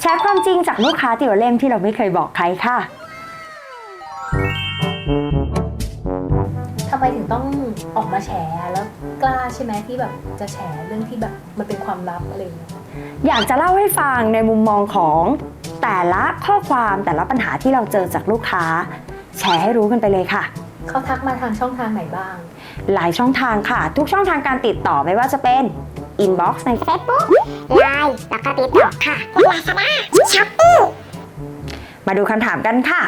แชร์ความจริงจากลูกค้าติวเล่มที่เราไม่เคยบอกใครค่ะ ทำไมถึงต้องออกมาแฉแล้วกล้าใช่ไหมที่แบบจะแฉเรื่องที่แบบมันเป็นความลับอะไรอย่างเงี้ยอยากจะเล่าให้ฟังในมุมมองของแต่ละข้อความแต่ละปัญหาที่เราเจอจากลูกค้า แชร์ให้รู้กันไปเลยค่ะ เขาทักมาทางช่องทางไหนบ้าง หลายช่องทางค่ะ ทุกช่องทางการติดต่อไม่ว่าจะเป็น inbox ใน Facebook ไลน์แล้วก็ติ๊กต็อกค่ะลาซาด้าช้อปปี้มาดูคำถามกันค่ะ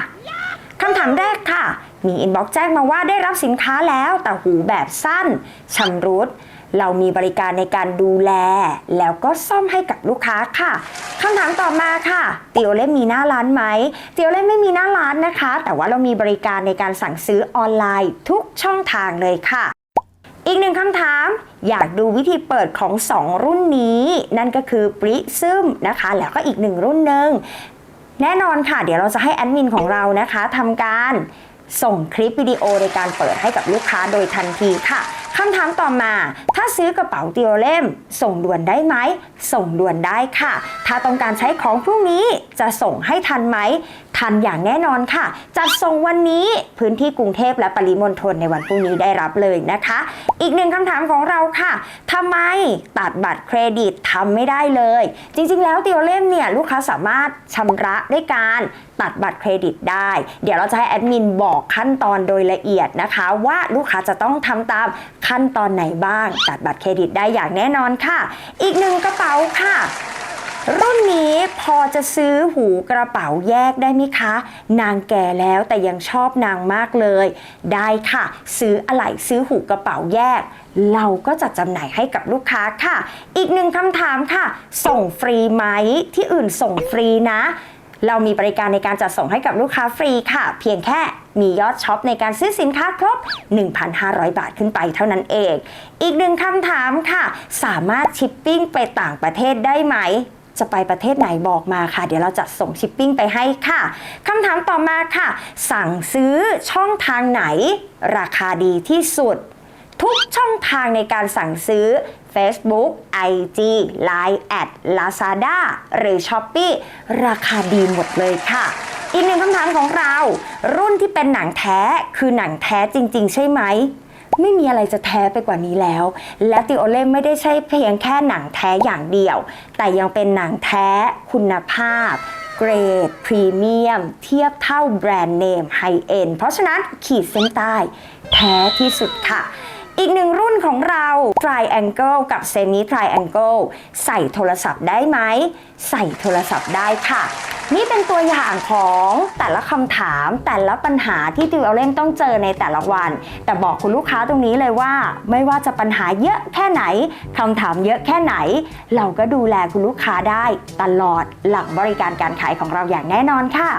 คำถามแรกค่ะ มีอินบ็อกซ์แจ้งมาว่าได้รับสินค้าแล้ว แต่หูแบบสั้นชำรุด เรามีบริการในการดูแล แล้วก็ซ่อมให้กับลูกค้าค่ะคำถามต่อมาค่ะเตียวเล่มมีหน้าร้านไหมเตียวเล่มไม่มีหน้าร้านนะคะ แต่ว่าเรามีบริการในการสั่งซื้อออนไลน์ทุกช่องทางเลยค่ะ อีกหนึ่งคำถาม อยากดูวิธีเปิดของ 2 รุ่นนี้ นั่นก็คือ Prism นะคะ แล้วก็อีกหนึ่งรุ่นหนึ่งแน่นอนค่ะ เดี๋ยวเราจะให้แอดมินของเรานะคะทำการส่งคลิปวิดีโอในการเปิดให้กับลูกค้าโดยทันทีค่ะคำถามต่อมา ถ้าซื้อกระเป๋าเตียวเล่ม ส่งด่วนได้ไหม ส่งด่วนได้ค่ะ ถ้าต้องการใช้ของพรุ่งนี้จะส่งให้ทันไหม ทันอย่างแน่นอนค่ะ จัดส่งวันนี้พื้นที่กรุงเทพและปริมณฑลในวันพรุ่งนี้ได้รับเลยนะคะ อีกหนึ่งคำถามของเราค่ะทำไมตัดบัตรเครดิตทำไม่ได้เลย จริงๆ แล้วเตียวเล่มเนี่ยลูกค้าสามารถชำระด้วยการตัดบัตรเครดิตได้ เดี๋ยวเราจะให้แอดมินบอกขั้นตอนโดยละเอียดนะคะ ว่าลูกค้าจะต้องทำตามขั้นตอนไหนบ้าง ตัดบัตรเครดิตได้อย่างแน่นอนค่ะ อีกหนึ่งกระเป๋าค่ะ รุ่นนี้พอจะซื้อหูกระเป๋าแยกได้ไหมคะ นางแก่แล้วแต่ยังชอบนางมากเลย ได้ค่ะ ซื้ออะไหล่ซื้อหูกระเป๋าแยก เราก็จะจำหน่ายให้กับลูกค้าค่ะ อีกหนึ่งคำถามค่ะ ส่งฟรีไหมที่อื่นส่งฟรีนะ เรามีบริการในการจัดส่งให้กับลูกค้าฟรีค่ะ เพียงแค่มียอดช็อปในการซื้อสินค้าครบ 1,500 บาทขึ้นไปเท่านั้นเอง อีกหนึ่งคำถามค่ะ สามารถชิปปิ้งไปต่างประเทศได้ไหม จะไปประเทศไหนบอกมาค่ะ เดี๋ยวเราจัดส่งชิปปิ้งไปให้ค่ะคำถามต่อมาค่ะ สั่งซื้อช่องทางไหน ราคาดีที่สุด ทุกช่องทางในการสั่งซื้อ Facebook IG Line แอด Lazada หรือ Shopee ราคาดีหมดเลยค่ะ อีกหนึ่งคำถามของเรา รุ่นที่เป็นหนังแท้คือหนังแท้จริง ๆ ใช่ไหม ไม่มีอะไรจะแท้ไปกว่านี้แล้ว และติโอเล่ไม่ได้ใช่เพียงแค่หนังแท้อย่างเดียว แต่ยังเป็นหนังแท้คุณภาพเกรดพรีเมียม เทียบเท่าแบรนด์เนมไฮเอ็นเพราะฉะนั้นขีดเส้นใต้ แท้ที่สุดค่ะ อีกหนึ่งรุ่นของเรา Triangle กับ Semi Triangle ใส่โทรศัพท์ได้ไหม ใส่โทรศัพท์ได้ค่ะ นี่เป็นตัวอย่างของแต่ละคำถามแต่ละปัญหาที่ติวเอาเล่มต้องเจอในแต่ละวัน แต่บอกคุณลูกค้าตรงนี้เลยว่า ไม่ว่าจะปัญหาเยอะแค่ไหนคำถามเยอะแค่ไหน เราก็ดูแลคุณลูกค้าได้ตลอดหลังบริการการขายของเราอย่างแน่นอนค่ะ